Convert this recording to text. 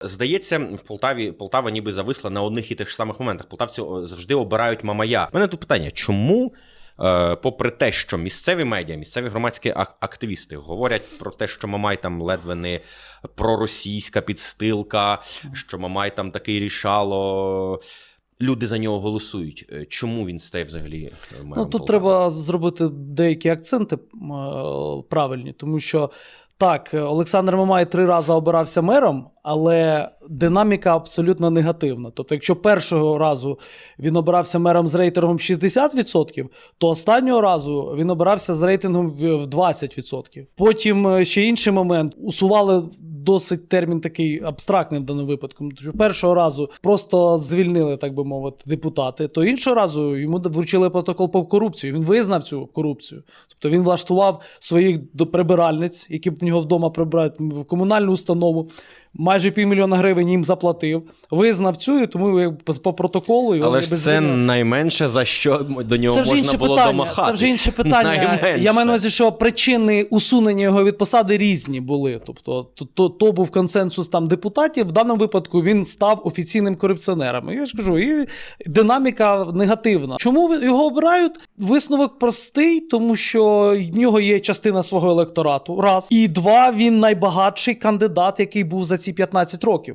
Здається, в Полтаві Полтава ніби зависла на одних і тих ж самих моментах. Полтавці завжди обирають мамая. У мене тут питання: чому, е, попри те, що місцеві медіа, місцеві громадські активісти говорять про те, що Мамай там ледве не проросійська підстилка, що Мамай там такий рішало. Люди за нього голосують. Е, Чому він стає взагалі е, мером Ну, тут Полтави? треба зробити деякі акценти е, правильні, тому що так, Олександр Мамай три рази обирався мером, але динаміка абсолютно негативна. Тобто, якщо першого разу він обирався мером з рейтингом 60%, то останнього разу він обирався з рейтингом в в 20%. Потім ще інший момент усували. Досить термін такий абстрактний в даному випадку. Тому першого разу просто звільнили, так би мовити, депутати. То іншого разу йому вручили протокол по корупції. Він визнав цю корупцію. Тобто він влаштував своїх прибиральниць, які б в нього вдома прибирають в комунальну установу. Майже півмільйона гривень їм заплатив. Визнав цю, і тому по- протоколу його Але ж без це звільнення- найменше за що до нього це вже можна інше було питання. домахатись. Це вже інше питання. Найменше. Я маю на увазі, що причини усунення його від посади різні були. Тобто, то, то, то був консенсус там депутатів. В даному випадку він став офіційним корупціонером. Я ж кажу, і динаміка негативна. Чому його обирають? Висновок простий, тому що в нього є частина свого електорату. Раз і два. Він найбагатший кандидат, який був за ці 15 років.